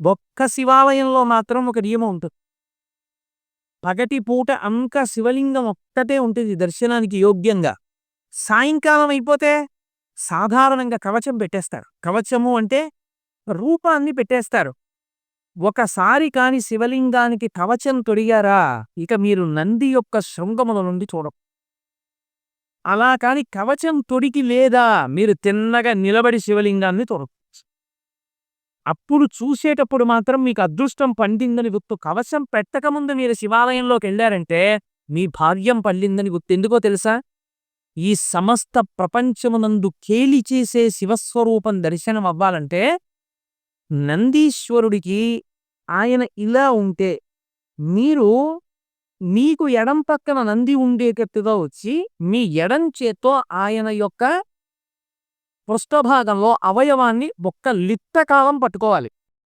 ఒక్క శివాలయంలో మాత్రం ఒక నియమం ఉంటుంది. పగటి పూట అంక శివలింగం ఒక్కటే ఉంటుంది దర్శనానికి యోగ్యంగా. సాయంకాలం అయిపోతే సాధారణంగా కవచం పెట్టేస్తారు. కవచము అంటే రూపాన్ని పెట్టేస్తారు. ఒకసారి కాని శివలింగానికి కవచం తొడిగారా ఇక మీరు నంది యొక్క శృంగముల నుండి చూడం అలా కాని కవచం తొడికి లేదా మీరు తిన్నగా నిలబడి శివలింగాన్ని తొడకు అప్పుడు చూసేటప్పుడు మాత్రం మీకు అదృష్టం పండిందని గుర్తు కవచం పెట్టకముందు మీరు శివాలయంలోకి వెళ్ళారంటే మీ భాగ్యం పండిందని గుర్తు ఎందుకో తెలుసా? ఈ సమస్త ప్రపంచమునందు కేలి చేసే శివస్వరూపం దర్శనం అవ్వాలంటే నందీశ్వరుడికి ఆయన ఇలా ఉంటే మీరు మీకు ఎడం పక్కన నంది ఉండేటట్టుగా వచ్చి మీ ఎడం చేత్తో ఆయన యొక్క పృష్ఠభాగంలో అవయవాన్ని ఒక్క లిత్త కాలం పట్టుకోవాలి.